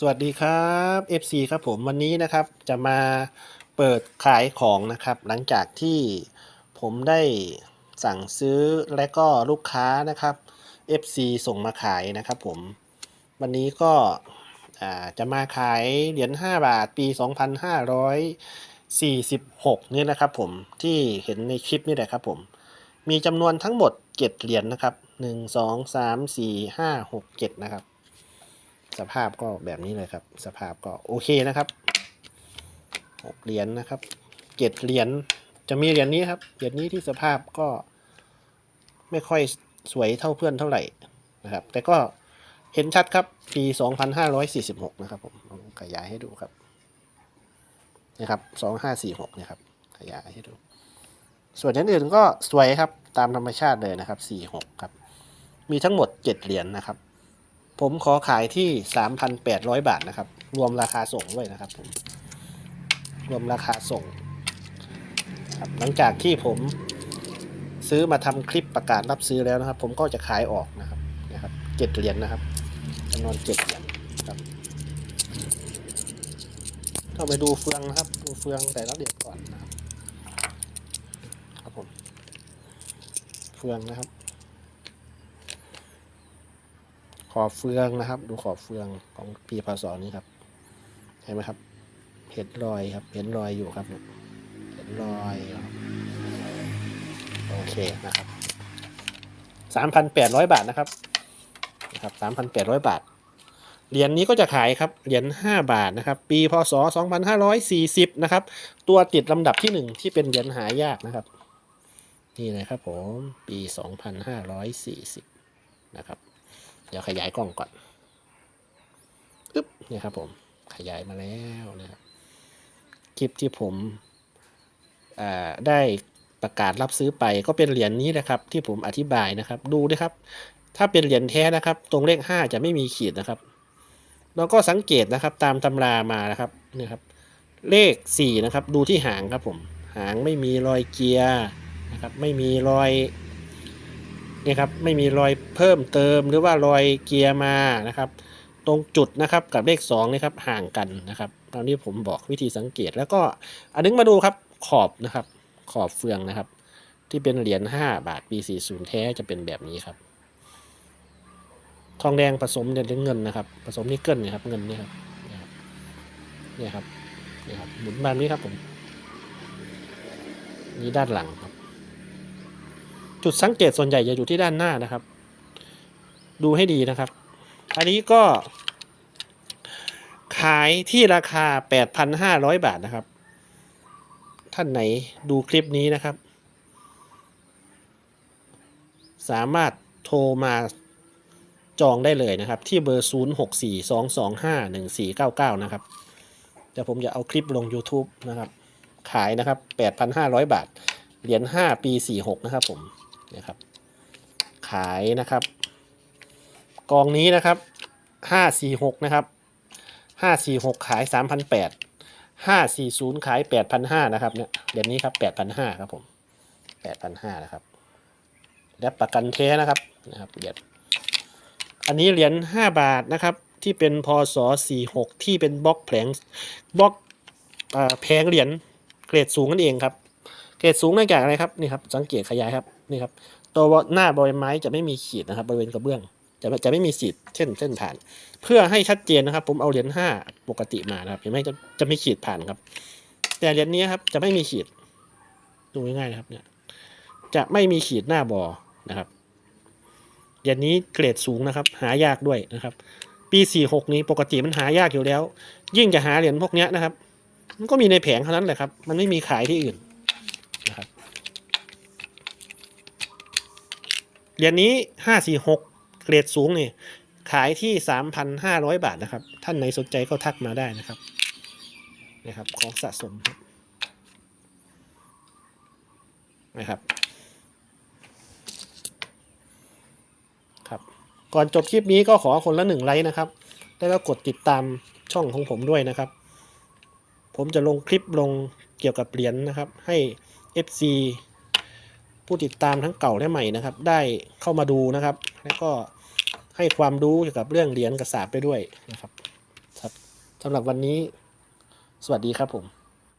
สวัสดีครับ FC ครับผมวันนี้นะครับจะมาเปิดขายของนะครับ หลังจากที่ผมได้สั่งซื้อและก็ลูกค้านะครับ FC ส่งมาขายนะครับผม วันนี้ก็จะมาขายเหรียญ5บาทปี 2546เนี่ยนะครับผมที่เห็นในคลิปนี่แหละครับผม มีจำนวนทั้งหมด 7 เหรียญนะครับ 1 2 3 4 5 6 7 นะครับ สภาพก็แบบนี้เลยครับ สภาพก็โอเคนะครับหกเหรียญนะครับเจ็ดเหรียญจะมีเหรียญนี้ครับเหรียญนี้ที่สภาพก็ไม่ค่อยสวยเท่าเพื่อนเท่าไหร่นะครับ แต่ก็เห็นชัดครับปี 2546 นะครับผมขยายให้ดูครับนะครับ 2546นี่ยครับขยายให้ดู ส่วนอันอื่นก็สวยครับตามธรรมชาติเลยนะครับ 46 ครับ มีทั้งหมด 7 เหรียญนะครับ ผมขอขายที่ 3,800 บาทนะครับ รวมราคาส่งด้วยนะครับผมรวมราคาส่งครับหลังจากที่ผมซื้อมาทำคลิปประกาศรับซื้อแล้วนะครับ ผมก็จะขายออกนะครับนะครับเจ็ดเหรียญนะครับจำนวนเจ็ดเหรียญครับเราไปดูเฟืองนะครับ ดูเฟืองแต่ละเหรียญก่อนนะครับครับผมเฟืองนะครับ ขอบเฟืองนะครับ ดูขอบเฟืองของปีพศนี้ครับเห็นไหมครับ เห็นรอยครับ เห็นรอยอยู่ครับเนี่ยเห็นรอยโอเคนะครับสามพันแปดร้อยบาทนะครับนะครับสามพันแปดร้อยบาทเหรียญนี้ก็จะขายครับ เหรียญห้าบาทนะครับ ปีพศสองพันห้าร้อยสี่สิบนะครับ ตัวติดลำดับที่หนึ่งที่เป็นเหรียญหายากนะครับ นี่นะครับผม ปีสองพันห้าร้อยสี่สิบนะครับ ดี๋ยวขยายกล้องก่อนอึ๊บเนี่ยครับผมขยายมาแล้วนะครับคลิปที่ผมได้ประกาศรับซื้อไปก็เป็นเหรียญนี้นะครับ ที่ผมอธิบายนะครับ ดูนะครับ ถ้าเป็นเหรียญแท้นะครับ ตรงเลข 5 จะไม่มีขีดนะครับแล้วก็สังเกตนะครับตามตำรามานะครับนี่ครับ เลข 4 นะครับ ดูที่หางครับผม หางไม่มีรอยเกียร์นะครับ ไม่มีรอย นี่ครับไม่มีรอยเพิ่มเติมหรือว่ารอยเกียร์มานะครับ ตรงจุดนะครับกับเลข2นี่ครับห่างกันนะครับตอนนี้ผมบอกวิธีสังเกตแล้วก็อันนึงมาดูครับขอบนะครับขอบเฟืองนะครับ ที่เป็นเหรียญ5บาทปี40แท้จะเป็นแบบนี้ครับ ทองแดงผสมเหรียญเงินนะครับ ผสมนิกเกิลนะครับเงินนี่ครับเนี่ยครับเนี่ยครับหมุนแบบนี้ครับผมนี่ด้านหลังครับ จุดสังเกตส่วนใหญ่จะอยู่ที่ด้านหน้านะครับ ดูให้ดีนะครับ อันนี้ก็ ขายที่ราคา 8,500 บาทนะครับ ท่านไหนดูคลิปนี้นะครับ สามารถโทรมาจองได้เลยนะครับ ที่เบอร์ 0642251499 นะครับเดี๋ยวผมจะเอาคลิปลง YouTube นะครับ ขายนะครับ 8,500 บาท เหรียญ5ปี 46 นะครับผม นะครับ ขายนะครับ กองนี้นะครับ546นะครับ546ขาย3,800 540ขาย8,500นะครับเนี่ยเหรียญนี้ครับ8,500ครับผม8,500นะครับและประกันแท้นะครับนะครับเหรียญอันนี้เหรียญ5บาทนะครับที่เป็นพศ46ที่เป็นบล็อกแผงบล็อกอแผงเหรียญเกรดสูงนั่นเองครับ เกรดสูงเนื่องจากอะไรครับนี่ครับสังเกตขยายครับนี่ครับตัวหน้าบริเวณไม้จะไม่มีขีดนะครับบริเวณกระเบื้องจะจะไม่มีขีดเช่นเส้นผ่าน เพื่อให้ชัดเจนนะครับ ผมเอาเหรียญห้าปกติมานะครับเห็นไหมจะจะไมีขีดผ่านครับ แต่เหรียญนี้ครับจะไม่มีขีดดูง่ายๆนะครับเนี่ยจะไม่มีขีดหน้าบอนะครับเหรียญนี้เกรดสูงนะครับ หายากด้วยนะครับ ปี46นี้ปกติมันหายากอยู่แล้ว ยิ่งจะหาเหรียญพวกนี้นะครับ มันก็มีในแผงเท่านั้นแหละครับ มันไม่มีขายที่อื่นนะครับ เหรียญนี้ห้าสี่หกเกรดสูงนี่ขายที่สามพันห้าร้อยบาทนะครับ ท่านไหนสนใจก็ทักมาได้นะครับนะครับ ของสะสมนะครับครับ ก่อนจบคลิปนี้ก็ขอคนละหนึ่งไลค์นะครับ แล้วก็กดติดตามช่องของผมด้วยนะครับ ผมจะลงคลิปลงเกี่ยวกับเหรียญนะครับ ให้ FC ผู้ติดตามทั้งเก่าและใหม่นะครับ ได้เข้ามาดูนะครับ แล้วก็ให้ความรู้เกี่ยวกับเรื่องเหรียญกระสาบไปด้วยนะครับครับสำหรับวันนี้ สวัสดีครับผม